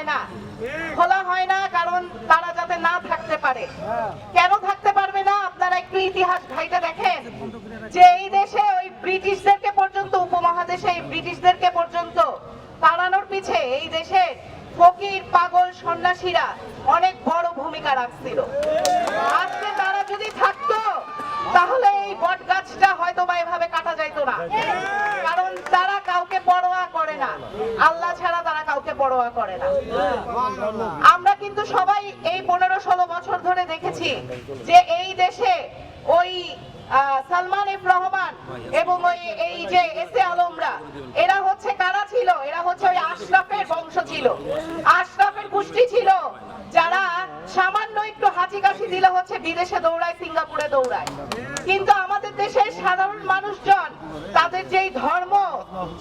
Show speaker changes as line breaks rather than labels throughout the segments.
হয় না। খোলা হয় না, কারণ তারা যাতে না থাকতে পারে। কেন থাকতে পারবে না? আপনারা একটু ইতিহাস ঘাইতে দেখেন। যে এই দেশে ওই ব্রিটিশদেরকে পর্যন্ত, উপমহাদেশে এই ব্রিটিশদেরকে পর্যন্ত তাড়ানোর পিছে এই দেশে ফকির, পাগল, সন্ন্যাসীরা অনেক বড় ভূমিকা রাখছিল। আজকে তারা যদি থাকতো, তাহলে এই বট গাছটা হয়তো বা এভাবে কাটা যাইতো না। কারণ তারা কাউকে পরোয়া করে না। আল্লাহ ছাড়া কাউকে পরোয়া করে না। আমরা কিন্তু সবাই এই পনেরো ষোলো বছর ধরে দেখেছি যে এই দেশে ওই সালমান এফ রহমান এবং ওই, এই যে এস এ আলমরা, এরা হচ্ছে কারা ছিল? এরা হচ্ছে ওই আশরাফের বংশ ছিল। আশরাফের গোষ্ঠী ছিল যারা সামান্য একটু হাঁচি কাশি দিলে হচ্ছে বিদেশে দৌড়ায়, সিঙ্গাপুরে দৌড়ায়। কিন্তু আমাদের দেশের সাধারণ মানুষজন তাদের যেই ধর্ম,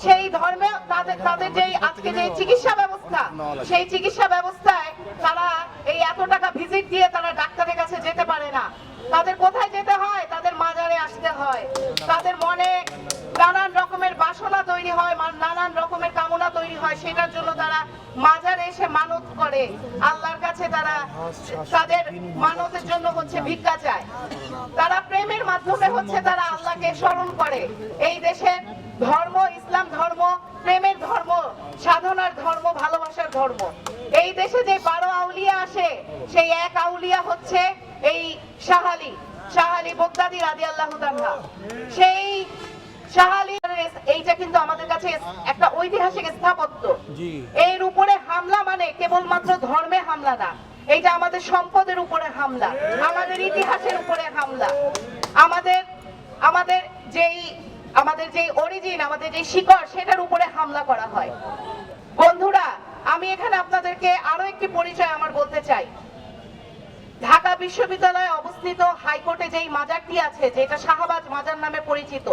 সেই ধর্মে তাদের তাদের যেই আজকে যে চিকিৎসা ব্যবস্থা, সেই চিকিৎসা ব্যবস্থায় তারা এই এত টাকা ভিজিট দিয়ে তারা ডাক্তারের কাছে যেতে পারে না। তাদের কোথায় যেতে হয়? তাদের মাজারে আসতে হয়। তাদের মনে নানান রকমের বাসনা তৈরি হয় নানান রকমের কামনা তৈরি হয়। সেটার জন্য তারা মাজারে এসে মানত করে। আল্লাহর কাছে তারা তাদের মানতের জন্য হচ্ছে ভিক্ষা চায়। তারা প্রেমের মাধ্যমে হচ্ছে তারা স্মরণ করে। এই দেশের ধর্ম ইসলাম ধর্ম প্রেমের ধর্ম সাধনার ধর্ম ভালোবাসার ধর্ম। এই দেশে যে বারো আউলিয়া আসে সেই এক আউলিয়া হচ্ছে এই শাহালি শাহালি বগদাদি রাদি আল্লাহ সেই শাহালি এইটা কিন্তু আমাদের কাছে একটা ঐতিহাসিক স্থাপত্য। এর উপরে হামলা মানে কেবলমাত্র ধর্মে হামলা না। এইটা আমাদের সম্পদের উপরে হামলা আমাদের ইতিহাসের উপরে হামলা। আমাদের আমাদের যেই আমাদের যেই অরিজিন আমাদের যে শিকড়, সেটার উপরে হামলা করা হয়। বন্ধুরা, আমি এখানে আপনাদেরকে আরও একটি পরিচয় আমার বলতে চাই। ঢাকা বিশ্ববিদ্যালয়ে অবস্থিত হাইকোর্টে যেই মাজারটি আছে, যেটা শাহবাজ মাজার নামে পরিচিত,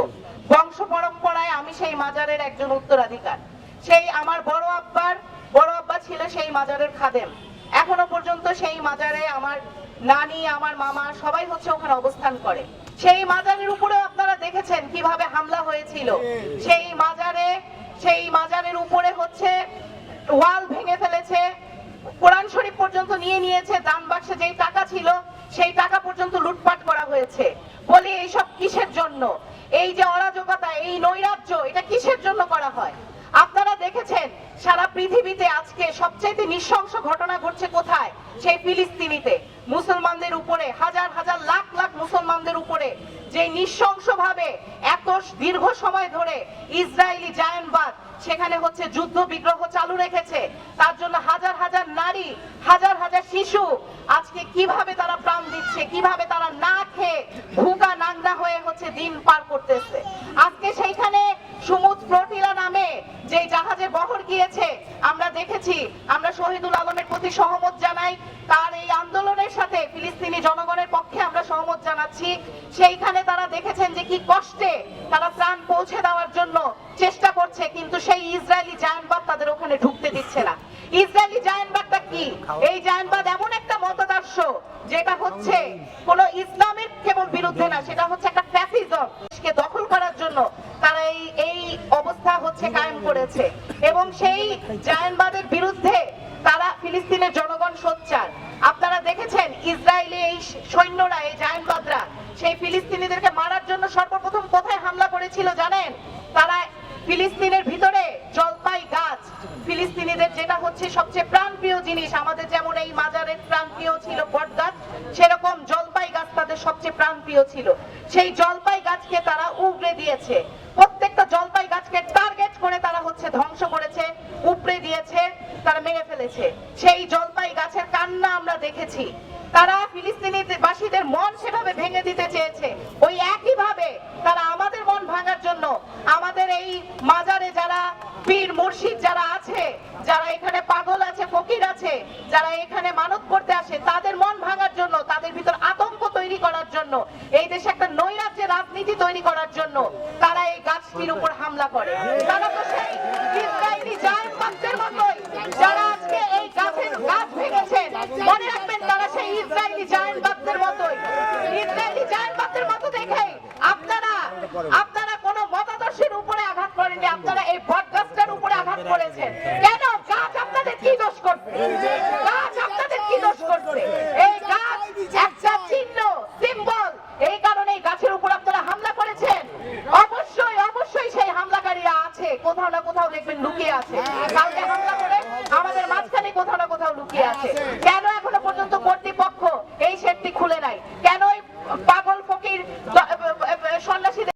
বংশ পরম্পরায় আমি সেই মাজারের একজন উত্তরাধিকার। সেই আমার বড় আব্বার, বড় আব্বা ছিল সেই মাজারের খাদেম। এখনও পর্যন্ত সেই মাজারে আমার নানি, আমার মামা সবাই হচ্ছে ওখানে অবস্থান করে। সেই মাজারের উপরে আপনারা দেখেছেন কীভাবে হামলা হয়েছিল। সেই মাজারে, সেই মাজারের উপরে হচ্ছে ওয়াল ভেঙে ফেলেছে। কোরআন শরীফ পর্যন্ত নিয়ে নিয়েছে দান বাক্সে যেই টাকা ছিল সেই টাকা পর্যন্ত লুটপাট করা হয়েছে। বলি, এইসব কিসের জন্য? এই যে অরাজকতা, এই নৈরাজ্য, এটা কিসের জন্য করা হয়? আপনারা দেখেছেন, সারা পৃথিবীতে আজকে সবচেয়ে নৃশংস ঘটনা ঘটছে কোথায়? সেই ফিলিস্তিনিতে। মুসলমানদের উপরে হাজার হাজার লাখ যে নৃশংসভাবে এত দীর্ঘ সময় ধরে ইসরায়েলি জায়নবাদ সেখানে হচ্ছে যুদ্ধ বিগ্রহ চালু রেখেছে, তার জন্য হাজার হাজার নারী, হাজার হাজার শিশু আজকে কীভাবে তারা প্রাণ দিচ্ছে, কীভাবে তারা না খেয়ে ভুকা নাংনা হয়ে হচ্ছে দিন পার করতেছে। আজকে সেইখানে সুমুদ প্রটিলা নামে যে জাহাজে বহর গিয়েছে, আমরা দেখেছি, আমরা শহীদুল আলমের প্রতি সহমত জানাই, তার এই জনগণের পক্ষে আমরা সহমত জানাচ্ছি, সেইখানে তারা দেখেছেন যে কি কষ্টে তারা ত্রাণ পৌঁছে দেওয়ার জন্য চেষ্টা করছে, কিন্তু সেই ইসরায়েলি জায়নবাদ তাদের ওখানে ঢুকতে দিচ্ছে না। ইসরায়েলি জায়ানবাদটা কি? এই জায়ানবাদ এমন একটা মতদর্শ যেটা হচ্ছে কোন ইসলামের কেবল বিরুদ্ধে না, সেটা হচ্ছে একটা ফ্যাসিজম দখল করার জন্য তারা এই এই অবস্থা হচ্ছে কায়েম করেছে। এবং সেই জায়ানবাদের বিরুদ্ধে তারা ফিলিস্তিনের জনগণ সোচ্চার। আপনারা দেখেছেন ইসরায়েলি এই সৈন্যরা, এই জায়ানবাদরা, সেই ফিলিস্তিনিদেরকে মারার জন্য সর্বপ্রথম কোথায় হামলা করেছিল জানেন? তারা ফিলিস্তিনের ভিতরে জলপাই গাছ। ফিলিস্তিনিদের যেটা হচ্ছে সবচেয়ে প্রাণপ্রিয় জিনিস, আমাদের যেমন এই মাজারের প্রাণপ্রিয় ছিল বট গাছ, সেরকম জলপাই গাছ তাদের সবচেয়ে প্রাণপ্রিয় ছিল। সেই জলপাই গাছকে তারা উগড়ে দিয়েছে। প্রত্যেকটা জলপাই গাছকে টার্গেট করে তারা হচ্ছে ধ্বংস করেছে, উপড়ে দিয়েছে, তারা মেরে ফেলেছে। সেই জলপাই গাছের কান্না আমরা দেখেছি। তারা ফিলিস্তিনি বাসীদের মন সেভাবে ভেঙে দিতে চেয়েছে। ওই একই ভাবে তারা আমাদের মন ভাঙার জন্য আমাদের এই মাজারে যারা পীর মুর্শিদ যারা আছে, যারা এখানে পাগল আছে, ফকির আছে, যারা এখানে মানত করতে আসে, তাদের মন ভাঙার জন্য, তাদের ভিতর আতঙ্ক তৈরি করার জন্য, এই দেশে একটা নৈরাজ্যের রাজনীতি তৈরি করার জন্য, তারা এই গাছটির উপর হামলা করে। তারা তো সেই ইসরায়েলি জায়নবাদদের মতোই, যারা আজকে এই গাছের গাছ ভেঙেছেন, মনে রাখবেন তারা সেই ইসরায়েলি জায়নবাদদের মতোই। ইসরায়েলি জায়নবাদদের মতো দেখে আপনারা আপনারা কোনো মতাদর্শের উপরে আঘাত করেননি, আপনারা এই বট গাছটার উপরে আঘাত করেছেন। কেন? গাছ আপনাদের কি দোষ করছে গাছ আপনাদের কি দোষ করছে এই গাছ একটা চিহ্ন সিম্বল এই কারণে এই গাছের উপর আপনারা হামলা করেছেন অবশ্যই অবশ্যই সেই হামলাকারীরা আছে কোথাও না কোথাও দেখবেন লুকিয়ে আছে কালকে হামলা করে আমাদের মাঝখানে কোথাও না কোথাও লুকিয়ে আছে। কেন